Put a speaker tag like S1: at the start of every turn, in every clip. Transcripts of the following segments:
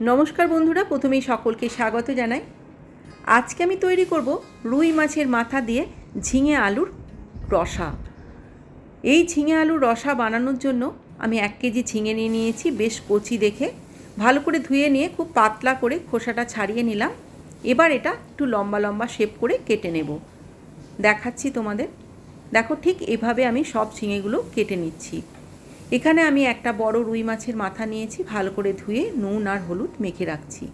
S1: নমস্কার বন্ধুরা, প্রথমেই সকলকে স্বাগত জানাই। আজকে আমি তৈরি করব রুই মাছের মাথা দিয়ে ঝিঙে আলুর রসা। এই ঝিঙে আলুর রসা বানানোর জন্য আমি এক কেজি ঝিঙে নিয়ে নিয়েছি, বেশ কচি দেখে। ভালো করে ধুয়ে নিয়ে খুব পাতলা করে খোসাটা ছাড়িয়ে নিলাম। এবার এটা একটু লম্বা লম্বা শেপ করে কেটে নেব। দেখাচ্ছি তোমাদের। দেখো ঠিক এভাবে আমি সব ঝিঙেগুলো কেটে নিচ্ছি। এখানে আমি একটা বড় রুই মাছের মাথা নিয়েছি, ভালো করে ধুয়ে নুন আর হলুদ মেখে রাখছি।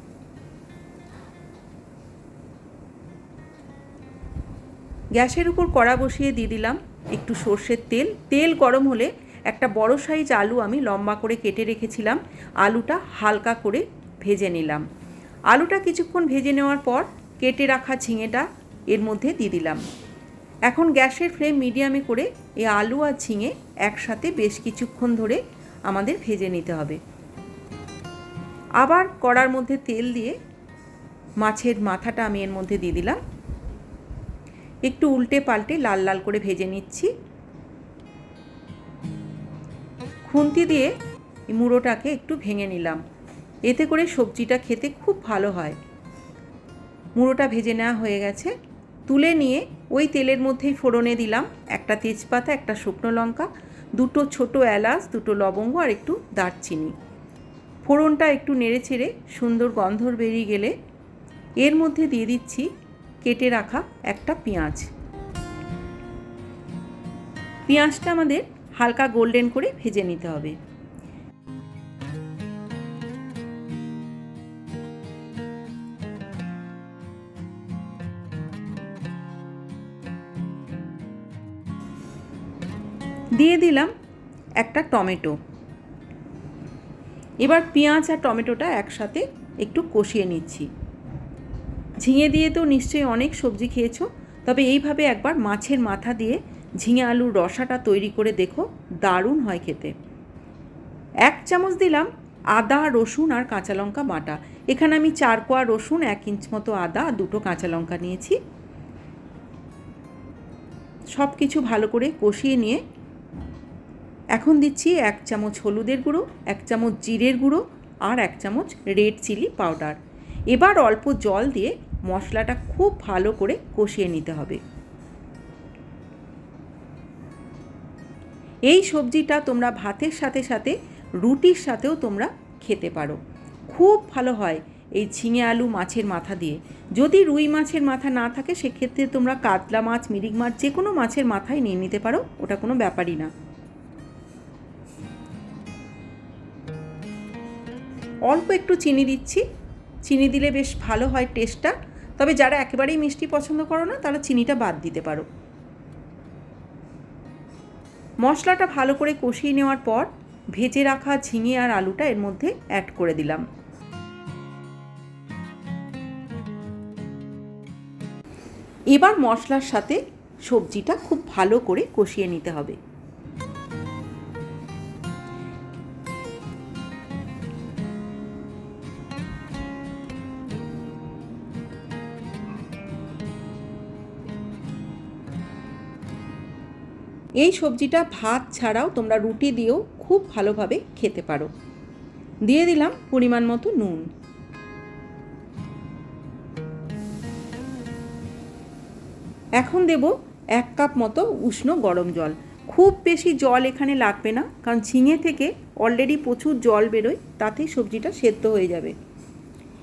S1: গ্যাসের উপর কড়া বসিয়ে দিয়ে দিলাম একটু সর্ষের তেল। তেল গরম হলে একটা বড় সাইজ আলু আমি লম্বা করে কেটে রেখেছিলাম। আলুটা হালকা করে ভেজে নিলাম। আলুটা কিছুক্ষণ ভেজে নেওয়ার পর কেটে রাখা ঝিঙেটা এর মধ্যে দিয়ে দিলাম। এখন গ্যাসের ফ্লেম মিডিয়ামে করে এই আলু আর ঝিঙে একসাথে বেশ কিছুক্ষণ ধরে আমাদের ভেজে নিতে হবে। আবার কড়ার মধ্যে তেল দিয়ে মাছের মাথাটা আমি এর মধ্যে দিয়ে দিলাম। একটু উল্টে পাল্টে লাল লাল করে ভেজে নিচ্ছি। খুন্তি দিয়ে এই মুড়োটাকে একটু ভেঙে নিলাম। এতে করে সবজিটা খেতে খুব ভালো হয়। মুড়োটা ভেজে নেওয়া হয়ে গেছে। তুলে নিয়ে ওই তেলের মধ্যেই ফোড়নে দিলাম। একটা তেজপাতা, একটা শুকনো লঙ্কা, দুটো ছোট এলাচ, দুটো লবঙ্গ আর একটু দারচিনি। ফোড়নটা একটু নেড়ে ছেড়ে সুন্দর গন্ধর বেরিয়ে গেলে এর মধ্যে দিয়ে দিচ্ছি কেটে রাখা একটা পেঁয়াজ। পেঁয়াজটা আমাদের হালকা গোল্ডেন করে ভেজে নিতে হবে। দিয়ে দিলাম একটা টমেটো। এবার পেঁয়াজ আর টমেটোটা একসাথে একটু কষিয়ে নিচ্ছি। ঝিঙে দিয়ে তো নিশ্চয়ই অনেক সবজি খেয়েছো, তবে এইভাবে একবার মাছের মাথা দিয়ে ঝিঙে আলুর রসাটা তৈরি করে দেখো, দারুণ হয় খেতে। এক চামচ দিলাম আদা, রসুন আর কাঁচা লঙ্কা বাটা। এখানে আমি চার কোয়া রসুন, এক ইঞ্চ মতো আদা দুটো কাঁচা লঙ্কা নিয়েছি। সব কিছু ভালো করে কষিয়ে নিয়ে এখন দিচ্ছি এক চামচ হলুদের গুঁড়ো, এক চামচ জিরের গুঁড়ো আর এক চামচ রেড চিলি পাউডার। এবার অল্প জল দিয়ে মশলাটা খুব ভালো করে কষিয়ে নিতে হবে। এই সবজিটা তোমরা ভাতের সাথে সাথে রুটির সাথেও তোমরা খেতে পারো। খুব ভালো হয় এই ঝিঙে আলু মাছের মাথা দিয়ে। যদি রুই মাছের মাথা না থাকে, সেক্ষেত্রে তোমরা কাতলা মাছ, মিরিক মাছ যে কোনো মাছের মাথায় নিয়ে নিতে পারো, ওটা কোনো ব্যাপারই না। অল্প একটু চিনি দিচ্ছি। চিনি দিলে বেশ ভালো হয় টেস্টটা তবে যারা একেবারেই মিষ্টি পছন্দ করো না, তারা চিনিটা বাদ দিতে পারো। মশলাটা ভালো করে কষিয়ে নেওয়ার পর ভেজে রাখা ঝিঙে আর আলুটা এর মধ্যে অ্যাড করে দিলাম। এবার মশলার সাথে সবজিটা খুব ভালো করে কষিয়ে নিতে হবে। এই সবজিটা ভাত ছাড়াও তোমরা রুটি দিয়েও খুব ভালোভাবে খেতে পারো। দিয়ে দিলাম পরিমাণ মতো নুন। এখন দেব এক কাপ মতো উষ্ণ গরম জল। খুব বেশি জল এখানে লাগবে না, কারণ ঝিঙে থেকে অলরেডি প্রচুর জল বেরোয়, তাতেই সবজিটা সেদ্ধ হয়ে যাবে।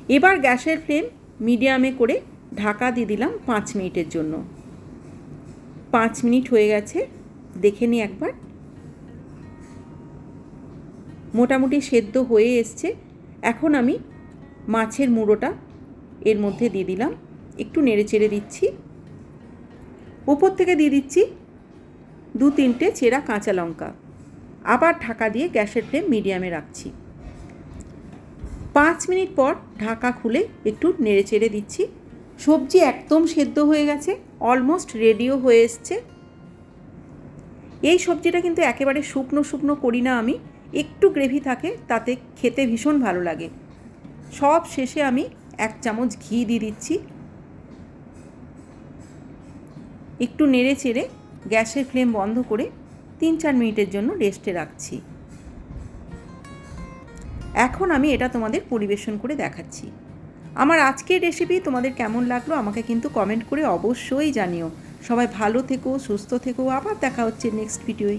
S1: এবার গ্যাসের ফ্লেম মিডিয়ামে করে ঢাকা দিয়ে দিলাম পাঁচ মিনিটের জন্য। পাঁচ মিনিট হয়ে গেছে দেখে নিই একবার। মোটামুটি সেদ্ধ হয়ে এসছে। এখন আমি মাছের মুড়োটা এর মধ্যে দিয়ে দিলাম। একটু নেড়ে চেড়ে দিচ্ছি। উপর থেকে দিয়ে দিচ্ছি দু তিনটে চেরা কাঁচা লঙ্কা। আবার ঢাকা দিয়ে গ্যাসের ফ্লেম মিডিয়ামে রাখছি। পাঁচ মিনিট পর ঢাকা খুলে একটু নেড়ে চেড়ে দিচ্ছি। সবজি একদম সেদ্ধ হয়ে গেছে, অলমোস্ট রেডিও হয়ে এসছে। এই সবজিটা কিন্তু একেবারে শুকনো শুকনো করি না আমি। একটু গ্রেভি থাকে, তাতে খেতে ভীষণ ভালো লাগে। সব শেষে আমি এক চামচ ঘি দিয়ে দিচ্ছি। একটু নেড়ে চেড়ে গ্যাসের ফ্লেম বন্ধ করে তিন চার মিনিটের জন্য রেস্টে রাখছি। এখন আমি এটা তোমাদের পরিবেশন করে দেখাচ্ছি। আমার আজকের রেসিপি তোমাদের কেমন লাগল আমাকে কিন্তু কমেন্ট করে অবশ্যই জানিও। সবাই ভালো থেকো সুস্থ থেকো আবার দেখা হচ্ছে নেক্সট ভিডিওয়